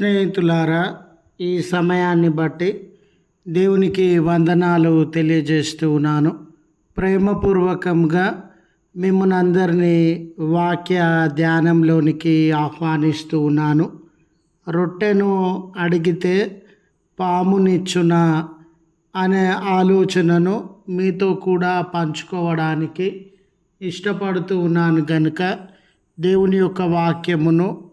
స్నేహితులారా ఈ సమయాన్ని బట్టి దేవునికి వందనాలు తెలియజేస్తూ ఉన్నాను. ప్రేమపూర్వకంగా మిమ్మల్ని అందరినీ వాక్య ధ్యానంలోనికి ఆహ్వానిస్తూ ఉన్నాను. రొట్టెను అడిగితే పామునిచ్చున అనే ఆలోచనను మీతో కూడా పంచుకోవడానికి ఇష్టపడుతూ ఉన్నాను కనుక దేవుని యొక్క వాక్యమును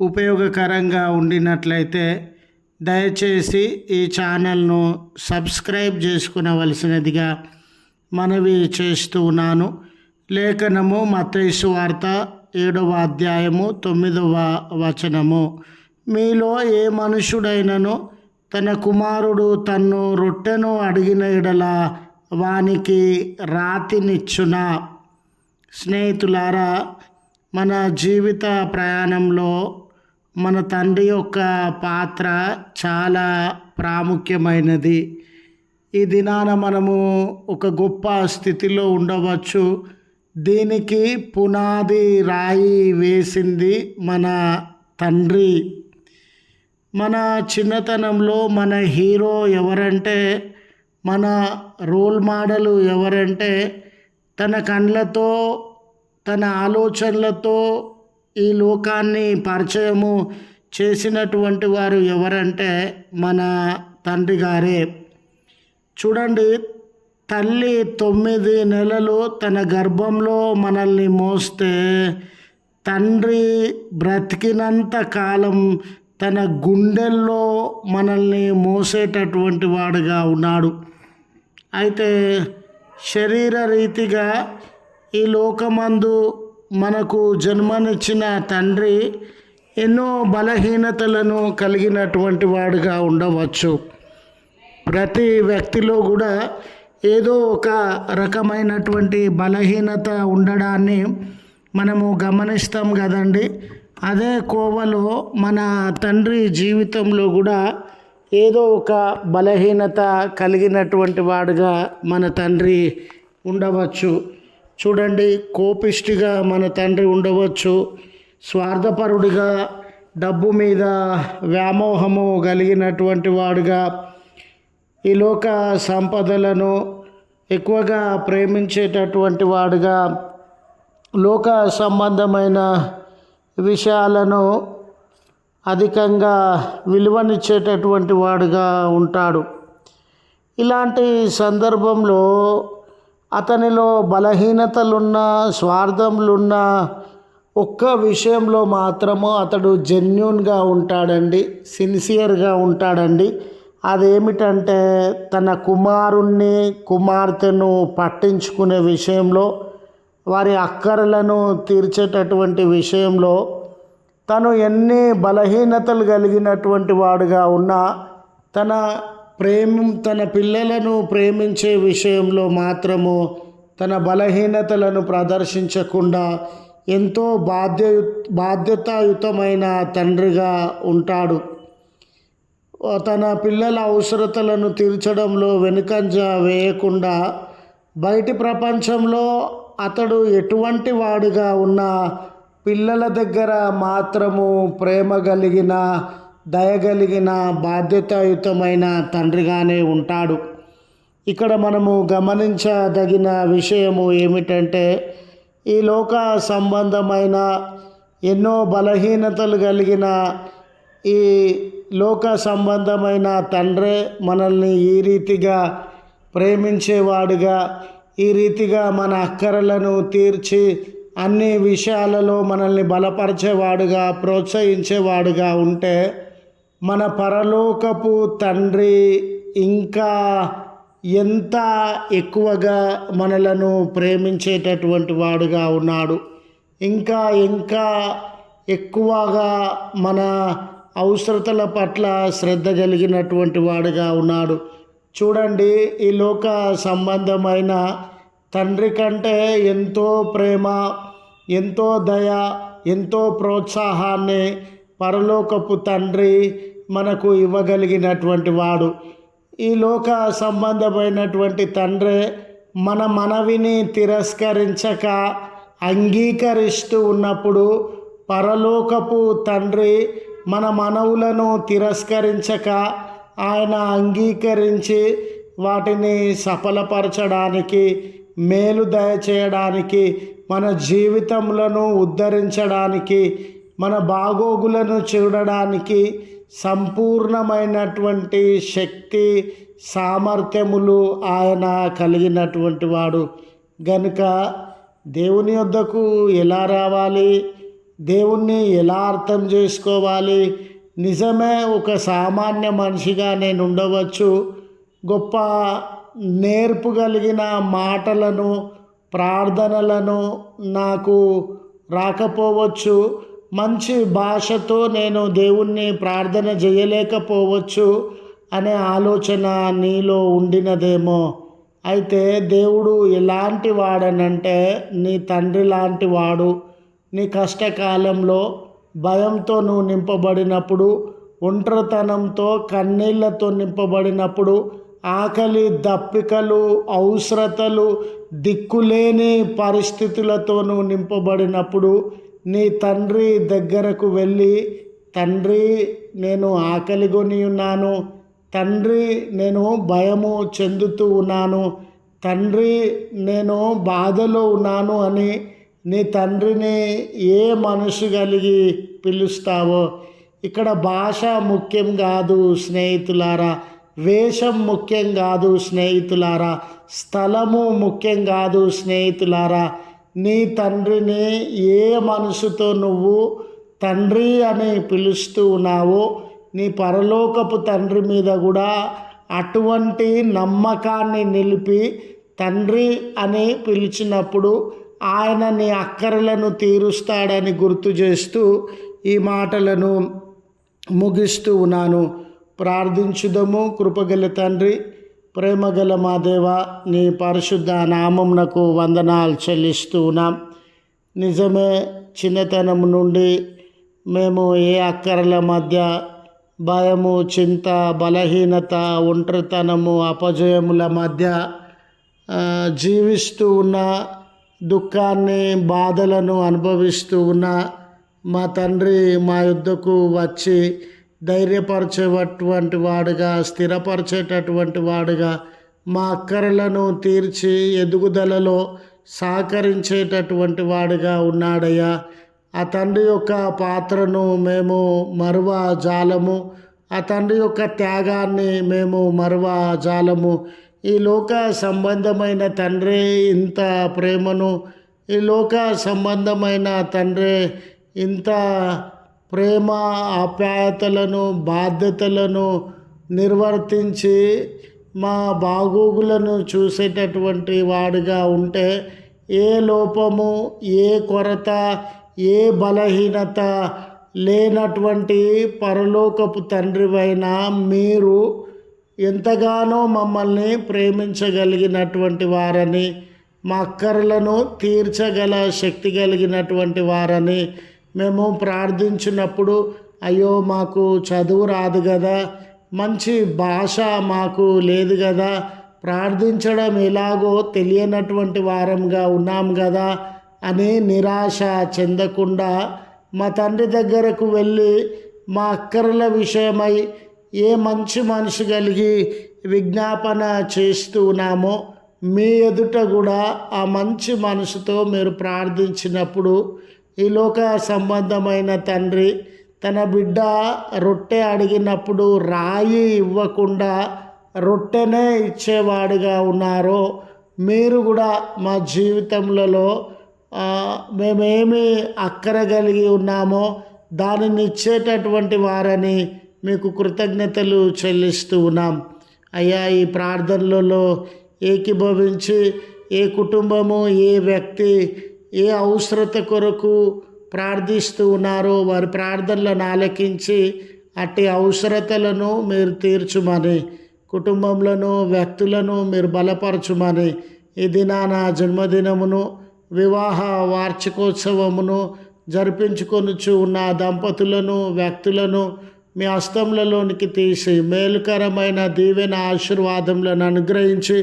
ఉపయోగకరంగా ఉండినట్లయితే దయచేసి ఈ ఛానల్ను సబ్స్క్రైబ్ చేసుకునవలసినదిగా మనవి చేస్తూ ఉన్నాను. లేఖనము మత్తైసు వార్త ఏడవ అధ్యాయము తొమ్మిదవ వచనము. మీలో ఏ మనుషుడైనను తన కుమారుడు తన్ను రొట్టెను అడిగిన ఎడల వానికి రాతినిచ్చున? స్నేహితులారా మన జీవిత ప్రయాణంలో మన తండ్రి యొక్క పాత్ర చాలా ప్రాముఖ్యమైనది. ఈ దినాన మనము ఒక గొప్ప స్థితిలో ఉండవచ్చు. దీనికి పునాది రాయి వేసింది మన తండ్రి. మన చిన్నతనంలో మన హీరో ఎవరంటే మన రోల్ మోడల్ ఎవరంటే తన కండ్లతో తన ఆలోచనలతో ఈ లోకాన్ని పరిచయము చేసినటువంటి వారు ఎవరంటే మన తండ్రి గారే. చూడండి తల్లి తొమ్మిది నెలలు తన గర్భంలో మనల్ని మోస్తే తండ్రి బ్రతికినంత కాలం తన గుండెల్లో మనల్ని మోసేటటువంటి వాడుగా ఉన్నాడు. అయితే శరీర రీతిగా ఈ లోకమందు మనకు జన్మనిచ్చిన తండ్రి ఎన్నో బలహీనతలను కలిగినటువంటి వాడుగా ఉండవచ్చు. ప్రతి వ్యక్తిలో కూడా ఏదో ఒక రకమైనటువంటి బలహీనత ఉండడాన్ని మనము గమనిస్తాం కదండి. అదే కోవలో మన తండ్రి జీవితంలో కూడా ఏదో ఒక బలహీనత కలిగినటువంటి వాడుగా మన తండ్రి ఉండవచ్చు. చూడండి కోపిష్టిగా మన తండ్రి ఉండవచ్చు స్వార్థపరుడిగా డబ్బు మీద వ్యామోహము కలిగినటువంటి వాడుగా. ఈ లోక సంపదలను ఎక్కువగా ప్రేమించేటటువంటి వాడుగా. లోక సంబంధమైన విషయాలను అధికంగా విలువనిచ్చేటటువంటి వాడుగా ఉంటాడు. ఇలాంటి సందర్భంలో అతనిలో బలహీనతలున్నా స్వార్థములున్నా ఒక్క విషయంలో మాత్రము అతడు జెన్యున్గా ఉంటాడండి సిన్సియర్గా ఉంటాడండి. అదేమిటంటే తన కుమారుణ్ణి కుమార్తెను పట్టించుకునే విషయంలో వారి అక్కరలను తీర్చేటటువంటి విషయంలో తను ఎన్ని బలహీనతలు కలిగినటువంటి వాడుగా ఉన్నా తన ప్రేమ తన పిల్లలను ప్రేమించే విషయంలో మాత్రము తన బలహీనతలను ప్రదర్శించకుండా ఎంతో బాధ్య బాధ్యతాయుతమైన తండ్రిగా ఉంటాడు. తన పిల్లల అవసరతలను తీర్చడంలో వెనుకంజ వేయకుండా బయటి ప్రపంచంలో అతడు ఎటువంటి వాడుగా ఉన్న పిల్లల దగ్గర మాత్రము ప్రేమ కలిగిన దయగలిగిన బాధ్యతాయుతమైన తండ్రిగానే ఉంటాడు. ఇక్కడ మనము గమనించదగిన విషయము ఏమిటంటే ఈ లోక సంబంధమైన ఎన్నో బలహీనతలు కలిగిన ఈ లోక సంబంధమైన తండ్రే మనల్ని ఈ రీతిగా ప్రేమించేవాడుగా ఈ రీతిగా మన అక్కరలను తీర్చి అన్ని విషయాలలో మనల్ని బలపరిచేవాడుగా ప్రోత్సహించేవాడుగా ఉంటే మన పరలోకపు తండ్రి ఇంకా ఎంత ఎక్కువగా మనలను ప్రేమించేటటువంటి వాడుగా ఉన్నాడు. ఇంకా ఇంకా ఎక్కువగా మన అవసరతల పట్ల శ్రద్ధ కలిగినటువంటి వాడుగా ఉన్నాడు. చూడండి ఈ లోక సంబంధమైన తండ్రి కంటే ఎంతో ప్రేమ ఎంతో దయ ఎంతో ప్రోత్సాహాన్ని పరలోకపు తండ్రి మనకు ఇవ్వగలిగినటువంటి వాడు. ఈ లోక సంబంధమైనటువంటి తండ్రి మన మనవిని తిరస్కరించక అంగీకరిస్తూ ఉన్నప్పుడు పరలోకపు తండ్రి మన మనవులను తిరస్కరించక ఆయన అంగీకరించి వాటిని సఫలపరచడానికి మేలు దయచేయడానికి మన జీవితములను ఉద్ధరించడానికి మన బాగోగులను చూడడానికి సంపూర్ణమైనటువంటి శక్తి సామర్థ్యములు ఆయన కలిగినటువంటి వాడు. గనుక దేవుని వద్దకు ఎలా రావాలి? దేవుణ్ణి ఎలా అర్థం చేసుకోవాలి? నిజమే ఒక సామాన్య మనిషిగా నేను ఉండవచ్చు. గొప్ప నేర్పు కలిగిన మాటలను ప్రార్థనలను నాకు రాకపోవచ్చు. మంచి భాషతో నేను దేవుణ్ణి ప్రార్థన చేయలేకపోవచ్చు అనే ఆలోచన నీలో ఉండినదేమో. అయితే దేవుడు ఎలాంటి వాడనంటే నీ తండ్రి లాంటి వాడు. నీ కష్టకాలంలో భయంతో నువ్వు నింపబడినప్పుడు ఒంటరితనంతో కన్నీళ్ళతో నింపబడినప్పుడు ఆకలి దప్పికలు అవసరతలు దిక్కులేని పరిస్థితులతో నువ్వు నింపబడినప్పుడు నీ తండ్రి దగ్గరకు వెళ్ళి తండ్రి నేను ఆకలిగొని ఉన్నాను. తండ్రి నేను భయము చెందుతూ ఉన్నాను. తండ్రి నేను బాధలో ఉన్నాను అని నీ తండ్రిని ఏ మనసు కలిగి పిలుస్తావో. ఇక్కడ భాష ముఖ్యం కాదు స్నేహితులారా. వేషం ముఖ్యం కాదు స్నేహితులారా. స్థలము ముఖ్యం కాదు స్నేహితులారా. నీ తండ్రిని ఏ మనసుతో నువ్వు తండ్రి అని పిలుస్తూ ఉన్నావో నీ పరలోకపు తండ్రి మీద కూడా అటువంటి నమ్మకాన్ని నిలిపి తండ్రి అని పిలిచినప్పుడు ఆయన నీ అక్కరలను తీరుస్తాడని గుర్తు చేస్తూ ఈ మాటలను ముగిస్తూ ఉన్నాను. ప్రార్థించుదము కృపగల తండ్రి. ప్రేమగల మా దేవ నీ పరిశుద్ధ నామంనకు వందనాలు చెల్లిస్తూ ఉన్నాం. నిజమే చిన్నతనం నుండి మేము ఏ అక్కరల మధ్య భయము చింత బలహీనత ఒంటరితనము అపజయముల మధ్య జీవిస్తూ ఉన్న దుఃఖాన్ని బాధలను అనుభవిస్తూ ఉన్న మా తండ్రి మా యుద్ధకు వచ్చి ధైర్యపరిచేటటువంటి వాడుగా స్థిరపరిచేటటువంటి వాడుగా మా అక్కరలను తీర్చి ఎదుగుదలలో సహకరించేటటువంటి వాడుగా ఉన్నాడయ్యా. ఆ తండ్రి యొక్క పాత్రను మేము మరువ జాలము. ఆ తండ్రి యొక్క త్యాగాన్ని మేము మరువ జాలము. ఈ లోక సంబంధమైన తండ్రి ఇంత ప్రేమను. ఈ లోక సంబంధమైన తండ్రి ఇంత ప్రేమ ఆప్యాయతలను బాధ్యతలను నిర్వర్తించి మా బాగోగులను చూసేటటువంటి వాడిగా ఉంటే ఏ లోపము ఏ కొరత ఏ బలహీనత లేనటువంటి పరలోకపు తండ్రివైన మీరు ఎంతగానో మమ్మల్ని ప్రేమించగలిగినటువంటి వారని మా అక్కర్లను తీర్చగల శక్తి కలిగినటువంటి వారని మేము ప్రార్థించినప్పుడు అయ్యో మాకు చదువు రాదు కదా మంచి భాష మాకు లేదు కదా ప్రార్థించడం ఎలాగో తెలియనటువంటి వారంగా ఉన్నాం కదా అని నిరాశ చెందకుండా మా తండ్రి దగ్గరకు వెళ్ళి మా అక్కర్ల విషయమై ఏ మంచి మనసు కలిగి విజ్ఞాపన చేస్తూ ఉన్నామో మీ ఎదుట కూడా ఆ మంచి మనసుతో మీరు ప్రార్థించినప్పుడు ఈ లోక సంబంధమైన తండ్రి తన బిడ్డ రొట్టె అడిగినప్పుడు రాయి ఇవ్వకుండా రొట్టెనే ఇచ్చేవాడుగా ఉన్నారో. మీరు కూడా మా జీవితంలో మేమేమి అక్కర కలిగి ఉన్నామో దానిని ఇచ్చేటటువంటి వారని మీకు కృతజ్ఞతలు చెల్లిస్తూ ఉన్నాం. అయ్యా ఈ ప్రార్థనలలో ఏకీభవించి ఏ కుటుంబము ఏ వ్యక్తి ఏ అవసరత కొరకు ప్రార్థిస్తూ ఉన్నారో వారి ప్రార్థనలను ఆలకించి అట్టి అవసరతలను మీరు తీర్చుమని కుటుంబంలను వ్యక్తులను మీరు బలపరచుమని ఈ దినాన జన్మదినమును వివాహ వార్షికోత్సవమును జరిపించుకొనుచు ఉన్న దంపతులను వ్యక్తులను మీ హస్తములలోనికి తీసి మేలుకరమైన దీవెన ఆశీర్వాదములను అనుగ్రహించి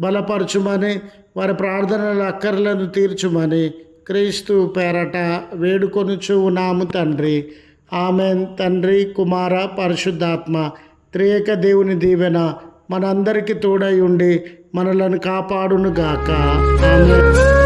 బలపరచుమని వారి ప్రార్థనల అక్కర్లను తీర్చుమని క్రీస్తు పేరట వేడుకొనుచు ఉన్నాము తండ్రి. ఆమెన్. తండ్రి కుమార పరిశుద్ధాత్మ త్రియేక దేవుని దీవెన మనందరికీ తోడై ఉండి మనలను కాపాడునుగాక. ఆమె